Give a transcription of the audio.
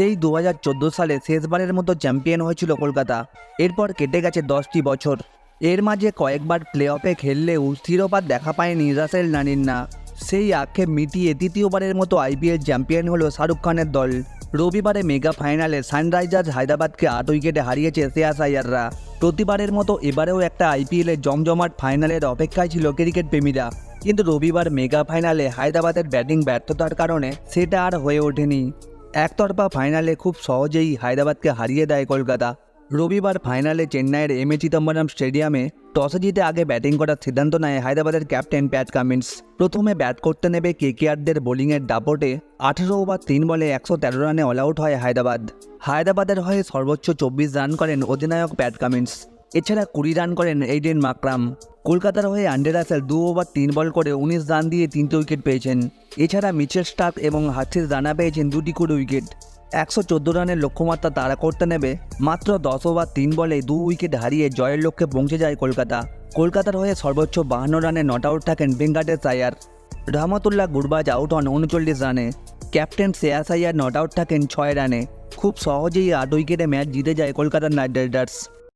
সেই দু হাজার চোদ্দ সালে শেষবারের মতো চ্যাম্পিয়ন হয়েছিল কলকাতা। এরপর কেটে গেছে দশটি বছর। এর মাঝে কয়েকবার প্লে অফে খেললেও শিরোপা দেখা পায়নি রাসেল নানিন্না সেই আক্ষেপ মিটিয়ে তৃতীয়বারের মতো আইপিএল চ্যাম্পিয়ন হলো শাহরুখ খানের দল। রবিবারে মেগা ফাইনালে সানরাইজার্স হায়দ্রাবাদকে আট উইকেটে হারিয়েছে শ্রেয়াস আয়াররা। প্রতিবারের মতো এবারেও একটা আইপিএলের জমজমাট ফাইনালের অপেক্ষায় ছিল ক্রিকেট প্রেমীরা। কিন্তু রবিবার মেগা ফাইনালে হায়দ্রাবাদের ব্যাটিং ব্যর্থতার কারণে সেটা আর হয়ে ওঠেনি। একতরফা ফাইনালে খুব সহজেই হায়দ্রাবাদকে হারিয়ে দেয় কলকাতা। রবিবার ফাইনালে চেন্নাইয়ের এম এ চিদম্বরম স্টেডিয়ামে টসে জিতে আগে ব্যাটিং করার সিদ্ধান্ত নেয় হায়দ্রাবাদের ক্যাপ্টেন প্যাট কামিন্স। প্রথমে ব্যাট করতে নেবে কেকেআরদের বোলিংয়ের দাপটে আঠেরো ওভার তিন বলে একশো তেরো রানে অল আউট হয় হায়দ্রাবাদ। হায়দ্রাবাদের হয়ে সর্বোচ্চ চব্বিশ রান করেন অধিনায়ক প্যাট কামিন্স। এছাড়া কুড়ি রান করেন এইডেন মাকরাম। কলকাতার হয়ে আন্ডে রাসেল দু ওভার তিন বল করে উনিশ রান দিয়ে তিনটে উইকেট পেয়েছেন। এছাড়া মিচেল স্টার্ক এবং হার্সিস রানা পেয়েছেন দুটি করে উইকেট। একশো চোদ্দ রানের লক্ষ্যমাত্রা তাড়া করতে নেবে। মাত্র দশ ওভার তিন বলে দু উইকেট হারিয়ে জয়ের লক্ষ্যে পৌঁছে যায় কলকাতা। কলকাতার হয়ে সর্বোচ্চ বাহান্ন রানে নট আউট থাকেন ভেঙ্কাটেশ আয়ার রহমতুল্লাহ গুরবাজ আউট হন উনচল্লিশ রানে। Captain Shreyas Iyer not out থাকেন ছয় রানে। খুব সহজেই আট উইকেটে ম্যাচ জিতে যায় কলকাতার নাইট রাইডার্স।